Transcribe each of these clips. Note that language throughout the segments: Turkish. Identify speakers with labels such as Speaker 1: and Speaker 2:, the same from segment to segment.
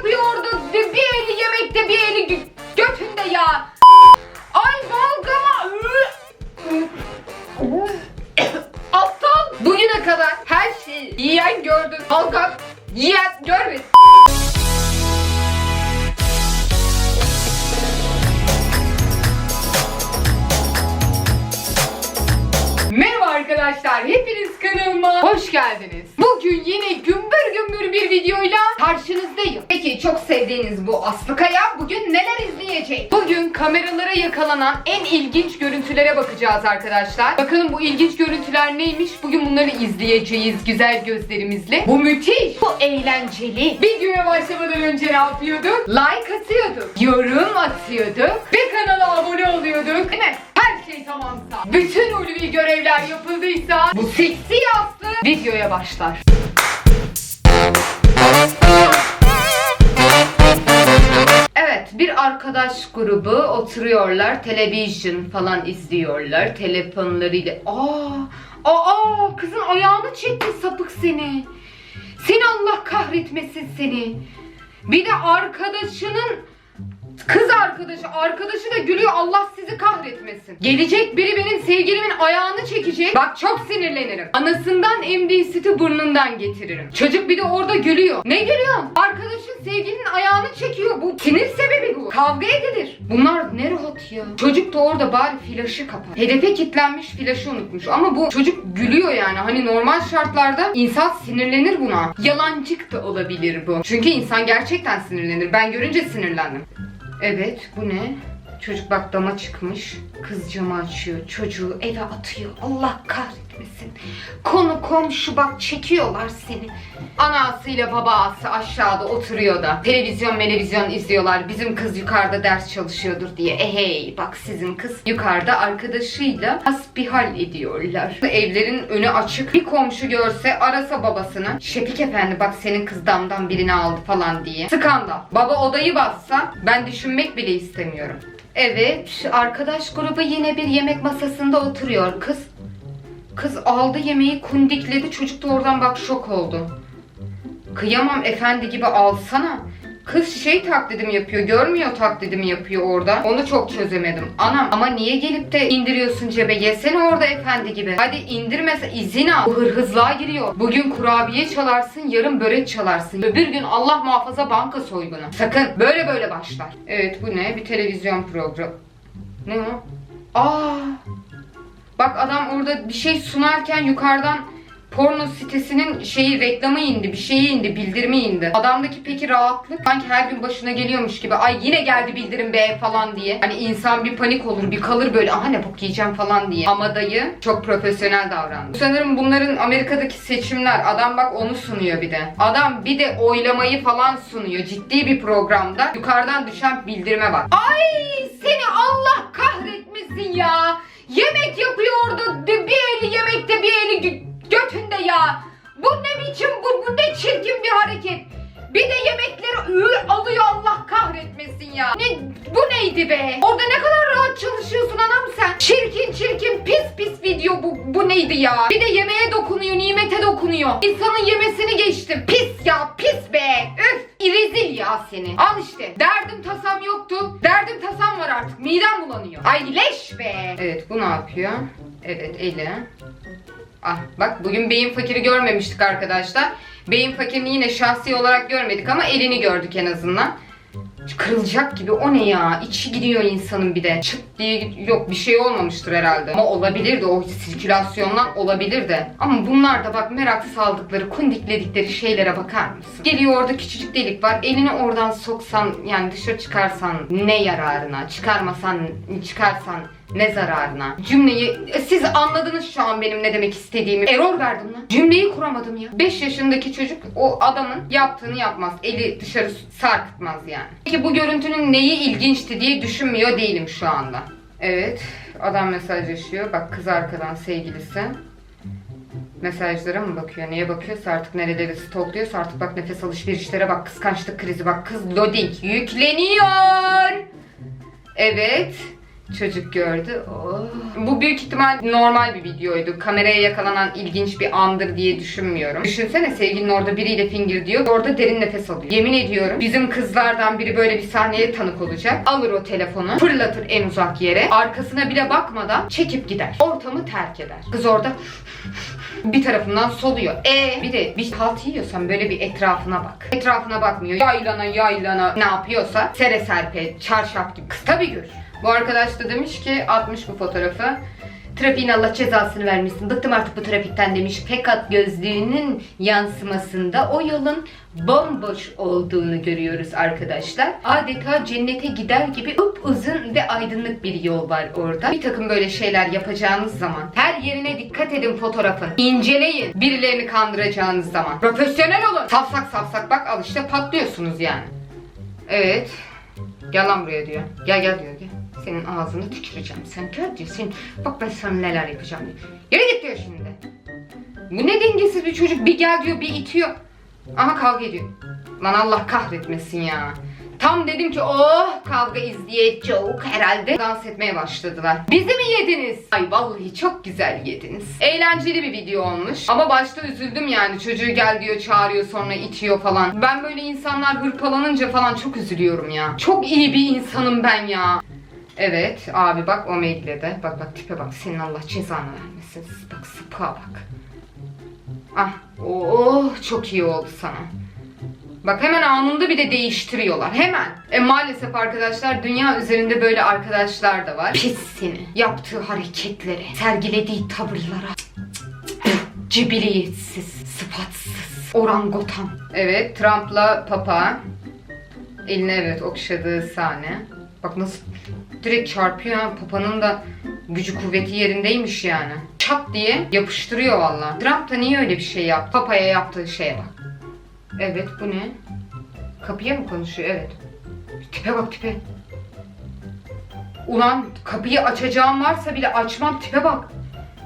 Speaker 1: yapıyordu. Bir eli yemekte bir eli gö- götünde ya. Ay balgama. Aptal. Bugüne kadar her şeyi yiyen gördüm. Balgam yiyen görmedim. Arkadaşlar, hepiniz kanalıma hoş geldiniz. Bugün yine gümbür gümbür bir videoyla karşınızdayım. Peki çok sevdiğiniz bu Aslı Kaya bugün neler izleyecek? Bugün kameralara yakalanan en ilginç görüntülere bakacağız arkadaşlar. Bakalım bu ilginç görüntüler neymiş? Bugün bunları izleyeceğiz güzel gözlerimizle. Bu müthiş, bu eğlenceli. Videoya başlamadan önce ne yapıyorduk? Like atıyorduk, yorum atıyorduk ve kanala abone oluyorduk. Değil mi? Her şey tamamsa, bütün ulvi görevler yapıldıysa bu seksi yaslı videoya başlar. Bir arkadaş grubu oturuyorlar, televizyon falan izliyorlar, telefonlarıyla. Aa, aa, kızın ayağını çekti sapık seni. Seni Allah kahretmesin seni. Bir de arkadaşının Kız arkadaşı, arkadaşı da gülüyor. Allah sizi kahretmesin. Gelecek biri benim sevgilimin ayağını çekecek. Bak çok sinirlenirim. Anasından emdiği sütü burnundan getiririm. Çocuk bir de orada gülüyor. Ne gülüyorsun? Arkadaşın sevgilinin ayağını çekiyor. Bu sinir sebebi bu. Kavga edilir. Bunlar ne rahat ya. Çocuk da orada bari flaşı kapat. Hedefe kilitlenmiş flaşı unutmuş. Ama bu çocuk gülüyor yani. Hani normal şartlarda insan sinirlenir buna. Yalancık da olabilir bu. Çünkü insan gerçekten sinirlenir. Ben görünce sinirlendim. Evet bu ne? Çocuk bak dama çıkmış. Kız camı açıyor. Çocuğu eve atıyor. Allah kahretmesin. Konu komşu bak çekiyorlar seni. Anasıyla babası aşağıda oturuyor da televizyon televizyon izliyorlar. Bizim kız yukarıda ders çalışıyordur diye. Ehey bak sizin kız yukarıda arkadaşıyla hasbihal ediyorlar. Evlerin önü açık. Bir komşu görse arasa babasını. Şefik efendi bak senin kız damdan birini aldı falan diye. Skandal. Baba odayı bassa ben düşünmek bile istemiyorum. Evet, arkadaş grubu yine bir yemek masasında oturuyor. Kız kız aldı yemeği kundikledi. Çocuk da oradan bak şok oldu. Kıyamam efendi gibi alsana. Kız şey taklidimi yapıyor. Görmüyor taklidimi yapıyor orada. Onu çok çözemedim. Anam ama niye gelip de indiriyorsun cebe? Yesene orada efendi gibi. Hadi indirmese izin al. Bu hırhızlığa giriyor. Bugün kurabiye çalarsın, yarın börek çalarsın. Öbür gün Allah muhafaza banka soygunu. Sakın böyle böyle başlar. Evet bu ne? Bir televizyon programı. Ne o? Aa! Bak adam orada bir şey sunarken yukarıdan porno sitesinin şeyi reklamı indi, bir şeyi indi, bildirimi indi. Adamdaki peki rahatlık sanki her gün başına geliyormuş gibi. Ay yine geldi bildirim be falan diye. Hani insan bir panik olur, bir kalır böyle. Aha ne bok yiyeceğim falan diye. Ama dayı çok profesyonel davrandı. Sanırım bunların Amerika'daki seçimler. Adam bak onu sunuyor bir de. Adam bir de oylamayı falan sunuyor. Ciddi bir programda. Yukarıdan düşen bildirime bak. Ay seni Allah kahretmesin ya. Yemek yapıyordu. Çirkin bir hareket. Bir de yemekleri ıı, alıyor Allah kahretmesin ya. Ne bu neydi be? Orada ne kadar rahat çalışıyorsun anam sen. Çirkin çirkin pis pis video bu bu neydi ya? Bir de yemeğe dokunuyor, nimete dokunuyor. İnsanın yemesini geçtim. Pis ya pis be. Öf rezil ya seni. Al işte. Derdim tasam yoktu. Derdim tasam var artık. Midem bulanıyor. Ay leş be. Evet bu ne yapıyor? Evet eli. Ah bak bugün beyin fakiri görmemiştik arkadaşlar. Beyin fakirini yine şahsi olarak görmedik ama elini gördük en azından. Kırılacak gibi o ne ya? İçi gidiyor insanın bir de. Çıt diye yok bir şey olmamıştır herhalde. Ama olabilir de o sirkülasyondan olabilir de. Ama bunlar da bak merak saldıkları, kundikledikleri şeylere bakar mısın? Geliyor orada küçücük delik var. Elini oradan soksan yani dışarı çıkarsan ne yararına? Çıkarmasan, çıkarsan ne zararına? Cümleyi e, siz anladınız şu an benim ne demek istediğimi. Error verdim lan. Cümleyi kuramadım ya. 5 yaşındaki çocuk o adamın yaptığını yapmaz. Eli dışarı sarkıtmaz yani. Peki bu görüntünün neyi ilginçti diye düşünmüyor değilim şu anda. Evet. Adam mesajlaşıyor. Bak kız arkadan sevgilisi. Mesajlara mı bakıyor? Neye bakıyorsa artık nereleri stokluyorsa artık bak nefes alışverişlere bak kıskançlık krizi bak kız loading yükleniyor. Evet. Çocuk gördü. Oh. Bu büyük ihtimal normal bir videoydu. Kameraya yakalanan ilginç bir andır diye düşünmüyorum. Düşünsene sevgilin orada biriyle fingir diyor. Orada derin nefes alıyor. Yemin ediyorum bizim kızlardan biri böyle bir sahneye tanık olacak. Alır o telefonu, fırlatır en uzak yere. Arkasına bile bakmadan çekip gider. Ortamı terk eder. Kız orada bir tarafından soluyor. E bir de bir halt yiyorsan böyle bir etrafına bak. Etrafına bakmıyor. Yaylana yaylana ne yapıyorsa sere serpe çarşaf gibi. Kız tabii görür. Bu arkadaş da demiş ki atmış bu fotoğrafı. Trafiğin Allah cezasını vermesin. Bıktım artık bu trafikten demiş. Pekat gözlüğünün yansımasında o yolun bomboş olduğunu görüyoruz arkadaşlar. Adeta cennete gider gibi uzun ve aydınlık bir yol var orada. Bir takım böyle şeyler yapacağınız zaman her yerine dikkat edin fotoğrafın. İnceleyin birilerini kandıracağınız zaman. Profesyonel olun. Safsak safsak bak al işte patlıyorsunuz yani. Evet. Gel lan buraya diyor. Gel gel diyor. Gel. Senin ağzını tüküreceğim. Sen gel diyor. Sen, bak ben sana neler yapacağım diyor. Yürü git diyor şimdi. Bu ne dengesiz bir çocuk. Bir gel diyor bir itiyor. Aha kavga ediyor. Lan Allah kahretmesin ya. Tam dedim ki oh kavga izleyecek herhalde. Dans etmeye başladılar. Bizi mi yediniz? Ay vallahi çok güzel yediniz. Eğlenceli bir video olmuş. Ama başta üzüldüm yani. Çocuğu gel diyor çağırıyor sonra itiyor falan. Ben böyle insanlar hırpalanınca falan çok üzülüyorum ya. Çok iyi bir insanım ben ya. Evet abi bak o maille Bak bak tipe bak senin Allah cezanı vermesin. Bak sıpa bak. Ah oh çok iyi oldu sana. Bak hemen anında bir de değiştiriyorlar. Hemen. E maalesef arkadaşlar dünya üzerinde böyle arkadaşlar da var. Pis seni. Yaptığı hareketlere, sergilediği tavırlara. Cibiliyetsiz, sıfatsız, orangotan. Evet Trump'la Papa. Eline evet okşadığı sahne. Bak nasıl direkt çarpıyor ha. Papa'nın da gücü kuvveti yerindeymiş yani. Çat diye yapıştırıyor valla. Trump da niye öyle bir şey yaptı? Papa'ya yaptığı şeye bak. Evet bu ne? Kapıya mı konuşuyor? Evet. Tipe bak tipe. Ulan kapıyı açacağım varsa bile açmam tipe bak.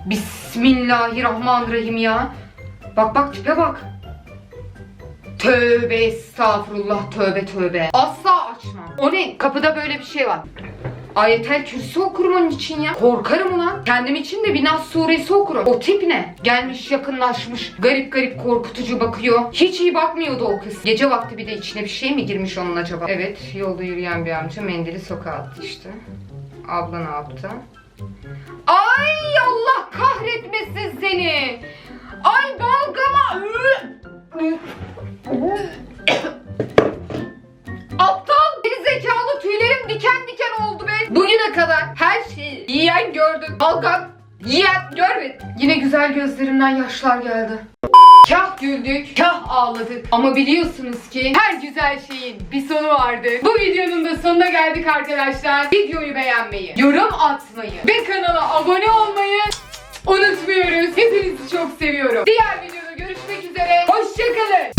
Speaker 1: Bismillahirrahmanirrahim ya. Bak bak tipe bak. Tövbe estağfurullah tövbe tövbe. Asla açmam. O ne? Kapıda böyle bir şey var. Ayetel kürsü okurum onun için ya. Korkarım ulan. Kendim için de bir Nas suresi okurum. O tip ne? Gelmiş yakınlaşmış. Garip garip korkutucu bakıyor. Hiç iyi bakmıyordu o kız. Gece vakti bir de içine bir şey mi girmiş onun acaba? Evet yolda yürüyen bir amca mendili sokağa attı işte. Abla ne yaptı? Ay Allah kahretmesin seni. Ay balgama. Bugüne kadar her şeyi yiyen gördüm. Balkan yiyen görmedim. Yine güzel gözlerimden yaşlar geldi. Kah güldük, kah ağladık. Ama biliyorsunuz ki her güzel şeyin bir sonu vardır. Bu videonun da sonuna geldik arkadaşlar. Videoyu beğenmeyi, yorum atmayı ve kanala abone olmayı unutmuyoruz. Hepinizi çok seviyorum. Diğer videoda görüşmek üzere. Hoşçakalın.